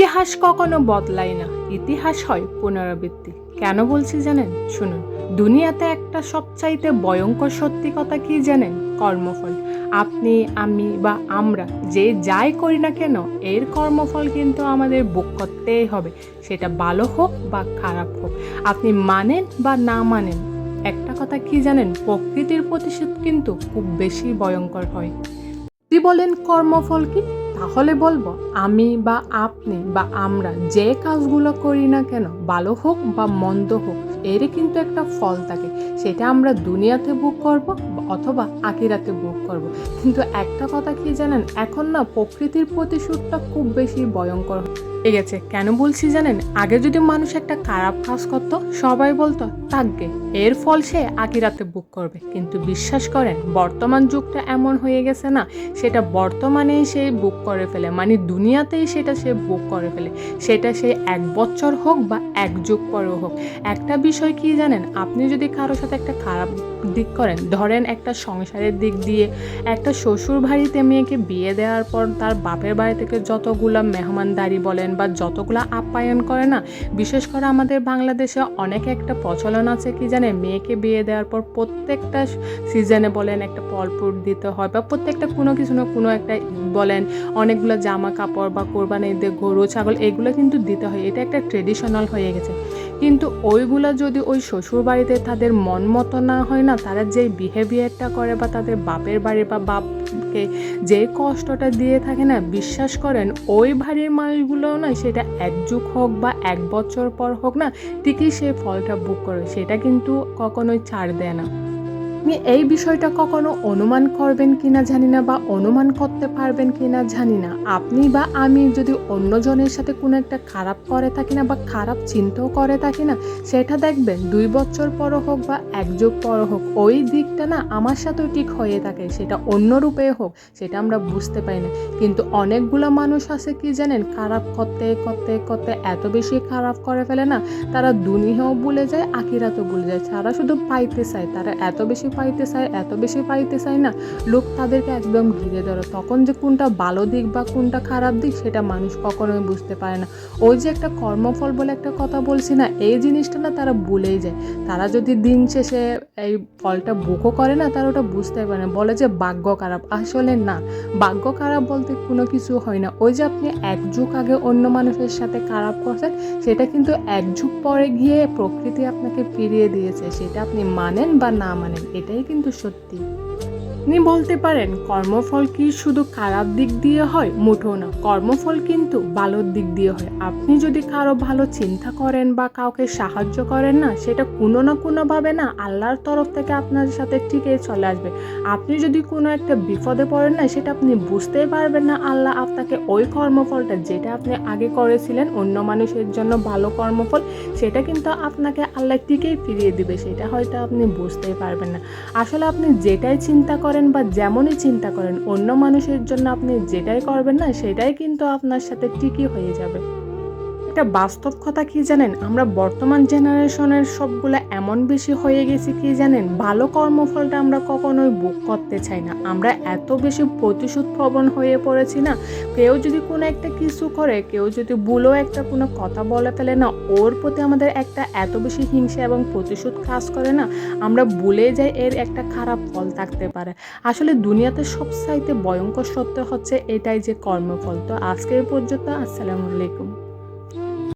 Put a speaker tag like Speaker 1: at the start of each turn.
Speaker 1: ইতিহাস কখনো বদলায় না। ইতিহাস হয় পুনরাবৃত্তি। কেন বলছি জানেন? শুনুন, দুনিয়াতে একটা সবচাইতে ভয়ঙ্কর সত্যি কথা কি জানেন? কর্মফল। আপনি, আমি বা আমরা যে যাই করি না কেন, এর কর্মফল কিন্তু আমাদের ভোগ করতেই হবে। সেটা ভালো হোক বা খারাপ হোক। আপনি মানেন বা না মানেন, একটা কথা কি জানেন? প্রকৃতির প্রতিশোধ কিন্তু খুব বেশি ভয়ঙ্কর হয়। বলেন কর্মফল কি? তাহলে বলব, আমি বা আপনি বা আমরা যে কাজগুলো করি না কেন, ভালো হোক বা মন্দ হোক, এরই কিন্তু একটা ফল থাকে। সেটা আমরা দুনিয়াতে বুক করব অথবা আকিরাতে বুক করব। কিন্তু একটা কথা কি জানেন? এখন না প্রকৃতির প্রতিশোধটা খুব বেশি ভয়ঙ্কর গেছে কেন বলছি জানেন? আগে যদি মানুষ একটা খারাপ কাজ করতো, সবাই বলতো থাকবে এর ফল সে আকিরাতে বুক করবে। কিন্তু বিশ্বাস করেন, বর্তমান যুগটা এমন হয়ে গেছে না, সেটা বর্তমানেই সে বুক করে ফেলে। মানে দুনিয়াতেই সেটা সে বুক করে ফেলে। সেটা সে এক বছর হোক বা এক যুগ পরেও হোক। একটা বিষয় কি জানেন? আপনি যদি কারোর সাথে একটা খারাপ দিক করেন, ধরেন একটা সংসারের দিক দিয়ে একটা শ্বশুর বাড়িতে মেয়েকে বিয়ে দেওয়ার পর তার বাপের বাড়ি থেকে যতগুলা মেহমানদারি বলেন বা যতগুলো আপ্যায়ন করে না, বিশেষ করে আমাদের বাংলাদেশে অনেক একটা প্রচলন আছে কি জানে মেয়েকে বিয়ে দেওয়ার পর প্রত্যেকটা সিজনে বলেন একটা ফলফ্রুট দিতে হয় বা প্রত্যেকটা কোনো কিছু না কোনো একটা বলেন অনেকগুলো জামা কাপড় বা কোরবানি দিয়ে গরু, ছাগল এগুলো কিন্তু দিতে হয়। এটা একটা ট্রেডিশনাল হয়ে গেছে। কিন্তু ওইগুলা যদি ওই শ্বশুর বাড়িতে তাদের মন মতো না হয় না, তারা যেই বিহেভিয়ারটা করে বা তাদের বাপের বাড়ি বা বাপকে যে কষ্টটা দিয়ে থাকে না, বিশ্বাস করেন ওই বাড়ির মানুষগুলোও না সেটা একযুগ হোক বা এক বছর পর হোক না, ঠিকই সে ফলটা বুক করে, সেটা কিন্তু কখনোই ছাড় দেয় না। আপনি এই বিষয়টা কখনো অনুমান করবেন কিনা জানি না বা অনুমান করতে পারবেন কিনা জানি না। আপনি বা আমি যদি অন্যজনের সাথে কোনো একটা খারাপ করে থাকি না বা খারাপ চিন্তাও করে থাকি না, সেটা দেখবেন দুই বছর পরও হোক বা এক যুগ পরও হোক, ওই দিকটা না আমার সাথেও ঠিক হয়ে থাকে, সেটা অন্য রূপে হোক, সেটা আমরা বুঝতে পারি না। কিন্তু অনেকগুলো মানুষ আছে কি জানেন, খারাপ করতে করতে করতে এত বেশি খারাপ করে ফেলে না, তারা দুনিয়াও ভুলে যায় আকিরাতও ভুলে যায়, তারা শুধু পাইতে চায়, তারা এত বেশি পাইতে চায়, এত বেশি পাইতে চায় না। লোক তাদেরকে একদম ঘিরে ধরো। তখন যে কোনটা ভালো দিক বা কোনটা খারাপ দিক, সেটা মানুষ কখনোই বুঝতে পারে না। ওই যে একটা কর্মফল বলে একটা কথা বলছি না, এই জিনিসটা না তারা ভুলেই যায়। তারা যদি দিন শেষে এই ফলটা বুকও করে না, তারা ওটা বুঝতে পারে না। বলে যে ভাগ্য খারাপ। আসলে না। ভাগ্য খারাপ বলতে কোনো কিছু হয় না। ওই যে আপনি এক যুগ আগে অন্য মানুষের সাথে খারাপ করছেন, সেটা কিন্তু এক যুগ পরে গিয়ে প্রকৃতি আপনাকে ফিরিয়ে দিয়েছে। সেটা আপনি মানেন বা না মানেন এটাই কিন্তু সত্যি। আপনি বলতে পারেন, কর্মফল কি শুধু খারাপ দিক দিয়ে হয়? মুঠো না। কর্মফল কিন্তু ভালোর দিক দিয়ে হয়। আপনি যদি কারও ভালো চিন্তা করেন বা কাউকে সাহায্য করেন না, সেটা কোনো না কোনোভাবে না আল্লাহর তরফ থেকে আপনার সাথে ঠিকই চলে আসবে। আপনি যদি কোনো একটা বিপদে পড়েন না, সেটা আপনি বুঝতেই পারবেন না আল্লাহ আপনাকে ওই কর্মফলটা যেটা আপনি আগে করেছিলেন, অন্য মানুষের জন্য ভালো কর্মফল, সেটা কিন্তু আপনাকে আল্লাহ ঠিকই ফিরিয়ে দিবে। সেটা হয়তো আপনি বুঝতেই পারবেন না। আসলে আপনি যেটাই চিন্তা করেন বা যেমনই চিন্তা করেন, অন্য মানুষের জন্য আপনি যেটাই করবেন না, সেটাই কিন্তু আপনার সাথে ঠিকই হয়ে যাবে। একটা বাস্তব কথা কি জানেন? আমরা বর্তমান জেনারেশনের সবগুলো এমন বেশি হয়ে গেছি কি জানেন? ভালো কর্মফলটা আমরা কখনোই বুক করতে চাই না। আমরা এত বেশি প্রতিশোধ প্রবণ হয়ে পড়েছি না? কেউ যদি কোনো একটা কিছু করে, কেউ যদি ভুলেও একটা কোনো কথা বলে ফেলে না, ওর প্রতি আমাদের একটা এত বেশি হিংসা এবং প্রতিশোধ কাজ করে না? আমরা ভুলে যাই এর একটা খারাপ ফল থাকতে পারে। আসলে দুনিয়াতে সবচাইতে ভয়ঙ্কর সত্য হচ্ছে এটাই যে কর্মফল। তো আজকে পর্যন্ত আসসালামু আলাইকুম।